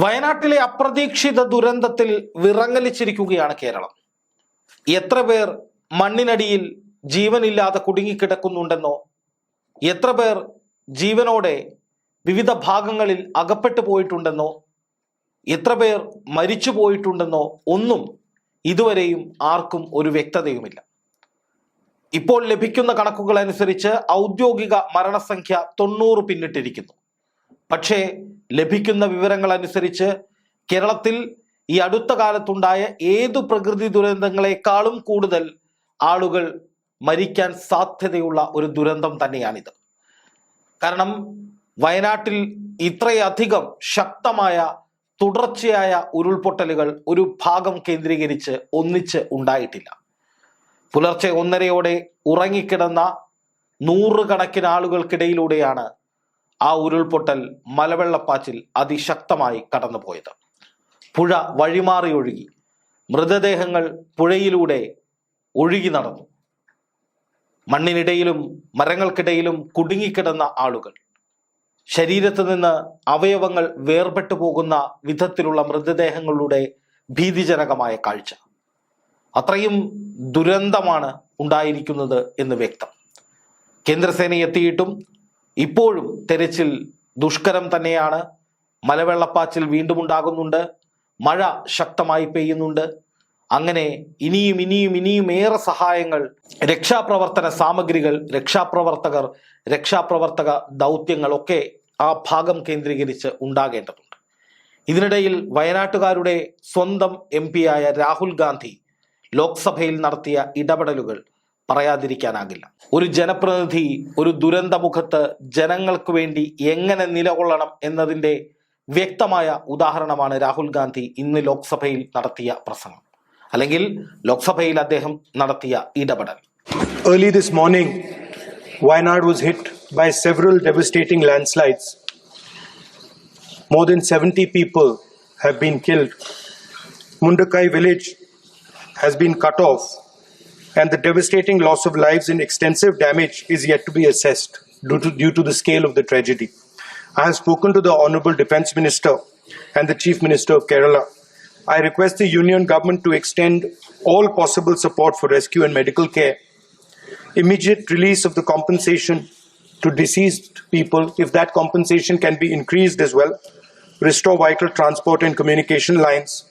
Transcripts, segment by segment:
വയനാട്ടിലെ അപ്രതീക്ഷിത ദുരന്തത്തിൽ വിറങ്ങലിച്ചിരിക്കുകയാണ് കേരളം. എത്ര പേർ മണ്ണിനടിയിൽ ജീവനില്ലാതെ കുടുങ്ങിക്കിടക്കുന്നുണ്ടെന്നോ എത്ര പേർ ജീവനോടെ വിവിധ ഭാഗങ്ങളിൽ അകപ്പെട്ടു പോയിട്ടുണ്ടെന്നോ എത്ര പേർ മരിച്ചു പോയിട്ടുണ്ടെന്നോ ഒന്നും ഇതുവരെയും ആർക്കും ഒരു വ്യക്തതയുമില്ല. ഇപ്പോൾ ലഭിക്കുന്ന കണക്കുകൾ അനുസരിച്ച് ഔദ്യോഗിക മരണസംഖ്യ തൊണ്ണൂറ് പിന്നിട്ടിരിക്കുന്നു. പക്ഷേ ലഭിക്കുന്ന വിവരങ്ങൾ അനുസരിച്ച് കേരളത്തിൽ ഈ അടുത്ത കാലത്തുണ്ടായ ഏതു പ്രകൃതി ദുരന്തങ്ങളെക്കാളും കൂടുതൽ ആളുകൾ മരിക്കാൻ സാധ്യതയുള്ള ഒരു ദുരന്തം തന്നെയാണിത്. കാരണം വയനാട്ടിൽ ഇത്രയധികം ശക്തമായ തുടർച്ചയായ ഉരുൾപൊട്ടലുകൾ ഒരു ഭാഗം കേന്ദ്രീകരിച്ച് ഒന്നിച്ച് ഉണ്ടായിട്ടില്ല. പുലർച്ചെ ഒന്നരയോടെ ഉറങ്ങിക്കിടന്ന നൂറുകണക്കിന് ആളുകൾക്കിടയിലൂടെയാണ് ആ ഉരുൾപൊട്ടൽ മലവെള്ളപ്പാച്ചിൽ അതിശക്തമായി കടന്നുപോയത്. പുഴ വഴിമാറി ഒഴുകി മൃതദേഹങ്ങൾ പുഴയിലൂടെ ഒഴുകി നടന്നു. മണ്ണിനിടയിലും മരങ്ങൾക്കിടയിലും കുടുങ്ങിക്കിടന്ന ആളുകൾ. ശരീരത്ത് നിന്ന് അവയവങ്ങൾ വേർപെട്ടു പോകുന്ന വിധത്തിലുള്ള മൃതദേഹങ്ങളുടെ ഭീതിജനകമായ കാഴ്ച. അത്രയും ദുരന്തമാണ് ഉണ്ടായിരിക്കുന്നത് എന്ന് വ്യക്തം. കേന്ദ്രസേന എത്തിയിട്ടും ഇപ്പോഴും തെരച്ചിൽ ദുഷ്കരം തന്നെയാണ്. മലവെള്ളപ്പാച്ചിൽ വീണ്ടും ഉണ്ടാകുന്നുണ്ട്. മഴ ശക്തമായി പെയ്യുന്നുണ്ട്. അങ്ങനെ ഇനിയും ഇനിയും ഇനിയും ഏറെ സഹായങ്ങൾ രക്ഷാപ്രവർത്തന സാമഗ്രികൾ രക്ഷാപ്രവർത്തകർ രക്ഷാപ്രവർത്തക ദൗത്യങ്ങളൊക്കെ ആ ഭാഗം കേന്ദ്രീകരിച്ച് ഉണ്ടാകേണ്ടതുണ്ട്. ഇതിനിടയിൽ വയനാട്ടുകാരുടെ സ്വന്തം എം ആയ രാഹുൽ ഗാന്ധി ലോക്സഭയിൽ നടത്തിയ ഇടപെടലുകൾ പറയാതിരിക്കാനാകില്ല ഒരു ജനപ്രതിനിധി ഒരു ദുരന്തമുഖത്ത് ജനങ്ങൾക്ക് വേണ്ടി എങ്ങനെ നിലകൊള്ളണം എന്നതിന്റെ വ്യക്തമായ ഉദാഹരണമാണ് രാഹുൽ ഗാന്ധി ഇന്ന് ലോക്സഭയിൽ നടത്തിയ പ്രസംഗം അല്ലെങ്കിൽ ലോക്സഭയിൽ അദ്ദേഹം നടത്തിയ ഇടപെടൽ Early this morning, Wayanad was hit by several devastating landslides. More than 70 people have been killed. Mundakai village has been cut off, and the devastating loss of lives and extensive damage is yet to be assessed due to, due to the scale of the tragedy. I have spoken to the Honorable Defence Minister and the Chief Minister of Kerala. I request the Union Government to extend all possible support for rescue and medical care immediate release of the compensation to deceased people, if that compensation can be increased as well, restore vital transport and communication lines,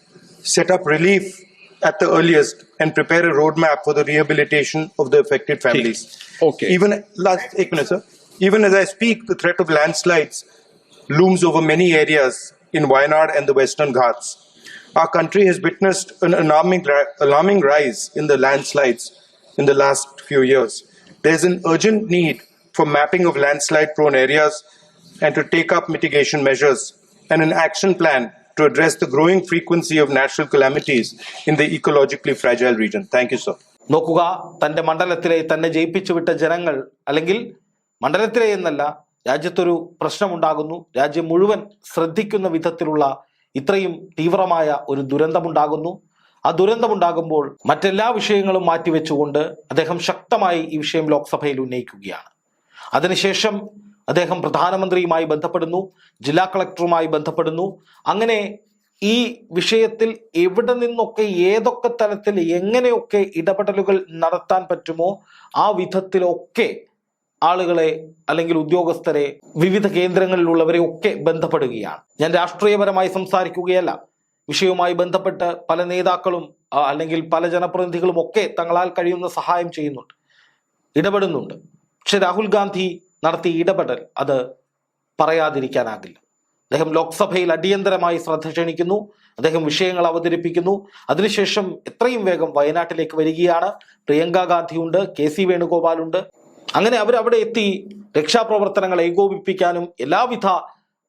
set up relief at the earliest, and prepare a roadmap for the rehabilitation of the affected families. Okay. Even last eight minutes, sir. Even as I speak, the threat of landslides looms over many areas in Wayanad and the Western Ghats. Our country has witnessed an alarming, alarming rise in the landslides in the last few years. There's an urgent need for mapping of landslide prone areas and to take up mitigation measures and an action plan to address the growing frequency of natural calamities in the ecologically fragile region. Thank you, sir. നോക്കുക തന്റെ മണ്ഡലത്തിലെ തന്നെ ജയിപ്പിച്ചു വിട്ട ജനങ്ങൾ അല്ലെങ്കിൽ മണ്ഡലത്തിലെ എന്നല്ല രാജ്യത്തൊരു പ്രശ്നമുണ്ടാകുന്നു രാജ്യം മുഴുവൻ ശ്രദ്ധിക്കുന്ന വിധത്തിലുള്ള ഇത്രയും തീവ്രമായ ഒരു ദുരന്തമുണ്ടാകുന്നു ആ ദുരന്തമുണ്ടാകുമ്പോൾ മറ്റെല്ലാ വിഷയങ്ങളും മാറ്റിവെച്ചുകൊണ്ട് അദ്ദേഹം ശക്തമായി ഈ വിഷയം ലോക്സഭയിൽ ഉന്നയിക്കുകയാണ് അതിനുശേഷം അദ്ദേഹം പ്രധാനമന്ത്രിയുമായി ബന്ധപ്പെടുന്നു ജില്ലാ കളക്ടറുമായി ബന്ധപ്പെടുന്നു. അങ്ങനെ ഈ വിഷയത്തിൽ എവിടെ നിന്നൊക്കെ ഏതൊക്കെ തലത്തിൽ എങ്ങനെയൊക്കെ ഇടപെടലുകൾ നടത്താൻ പറ്റുമോ ആ വിധത്തിലൊക്കെ ആളുകളെ അല്ലെങ്കിൽ ഉദ്യോഗസ്ഥരെ വിവിധ കേന്ദ്രങ്ങളിലുള്ളവരെ ഒക്കെ ബന്ധപ്പെടുകയാണ്. ഞാൻ രാഷ്ട്രീയപരമായി സംസാരിക്കുകയല്ല. വിഷയവുമായി ബന്ധപ്പെട്ട് പല നേതാക്കളും അല്ലെങ്കിൽ പല ജനപ്രതിനിധികളും ഒക്കെ തങ്ങളാൽ കഴിയുന്ന സഹായം ചെയ്യുന്നുണ്ട് ഇടപെടുന്നുണ്ട്. പക്ഷെ രാഹുൽ ഗാന്ധി നടത്തിയ ഇടപെടൽ അത് പറയാതിരിക്കാനാകില്ല. അദ്ദേഹം ലോക്സഭയിൽ അടിയന്തരമായി ശ്രദ്ധ ക്ഷണിക്കുന്നു. അദ്ദേഹം വിഷയങ്ങൾ അവതരിപ്പിക്കുന്നു. അതിനുശേഷം എത്രയും വേഗം വയനാട്ടിലേക്ക് വരികയാണ്. പ്രിയങ്ക ഗാന്ധിയുണ്ട് കെ സി വേണുഗോപാലുണ്ട്. അങ്ങനെ അവരവിടെ എത്തി രക്ഷാപ്രവർത്തനങ്ങൾ ഏകോപിപ്പിക്കാനും എല്ലാവിധ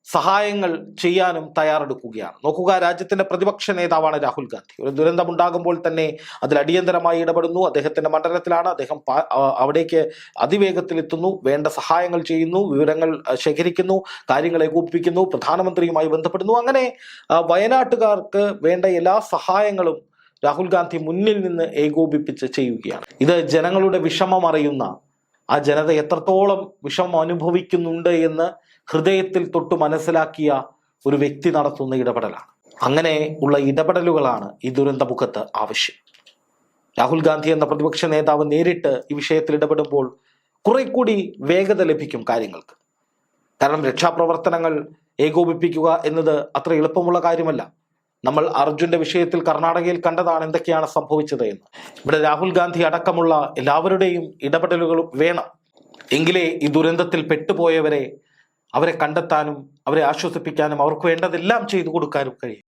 സഹായങ്ങൾ ചെയ്യാനും തയ്യാറെടുക്കുകയാണ്. നോക്കുക രാജ്യത്തിന്റെ പ്രതിപക്ഷ നേതാവാണ് രാഹുൽ ഗാന്ധി. ഒരു ദുരന്തമുണ്ടാകുമ്പോൾ തന്നെ അതിൽ അടിയന്തരമായി ഇടപെടുന്നു. അദ്ദേഹത്തിന്റെ മണ്ഡലത്തിലാണ് അദ്ദേഹം അവിടേക്ക് അതിവേഗത്തിൽ എത്തുന്നു. വേണ്ട സഹായങ്ങൾ ചെയ്യുന്നു വിവരങ്ങൾ ശേഖരിക്കുന്നു കാര്യങ്ങൾ ഏകോപിപ്പിക്കുന്നു പ്രധാനമന്ത്രിയുമായി ബന്ധപ്പെടുന്നു. അങ്ങനെ വയനാട്ടുകാർക്ക് വേണ്ട എല്ലാ സഹായങ്ങളും രാഹുൽ ഗാന്ധി മുന്നിൽ നിന്ന് ഏകോപിപ്പിച്ച് ചെയ്യുകയാണ്. ഇത് ജനങ്ങളുടെ വിഷമം അറിയുന്ന ആ ജനത എത്രത്തോളം വിഷമം അനുഭവിക്കുന്നുണ്ട് എന്ന് ഹൃദയത്തിൽ തൊട്ട് മനസ്സിലാക്കിയ ഒരു വ്യക്തി നടത്തുന്ന ഇടപെടലാണ്. അങ്ങനെ ഉള്ള ഇടപെടലുകളാണ് ഈ ദുരന്തമുഖത്ത് ആവശ്യം. രാഹുൽ ഗാന്ധി എന്ന പ്രതിപക്ഷ നേതാവ് നേരിട്ട് ഈ വിഷയത്തിൽ ഇടപെടുമ്പോൾ കുറെ കൂടി വേഗത ലഭിക്കും കാര്യങ്ങൾക്ക്. കാരണം രക്ഷാപ്രവർത്തനങ്ങൾ ഏകോപിപ്പിക്കുക എന്നത് അത്ര എളുപ്പമുള്ള കാര്യമല്ല. നമ്മൾ അർജുന്റെ വിഷയത്തിൽ കർണാടകയിൽ കണ്ടതാണ് എന്തൊക്കെയാണ് സംഭവിച്ചത് എന്ന്. ഇവിടെ രാഹുൽ ഗാന്ധി അടക്കമുള്ള എല്ലാവരുടെയും ഇടപെടലുകൾ വേണം. എങ്കിലേ ഈ ദുരന്തത്തിൽ പെട്ടുപോയവരെ അവരെ കണ്ടെത്താനും അവരെ ആശ്വസിപ്പിക്കാനും അവർക്ക് വേണ്ടതെല്ലാം ചെയ്തു കൊടുക്കാനും കഴിയും.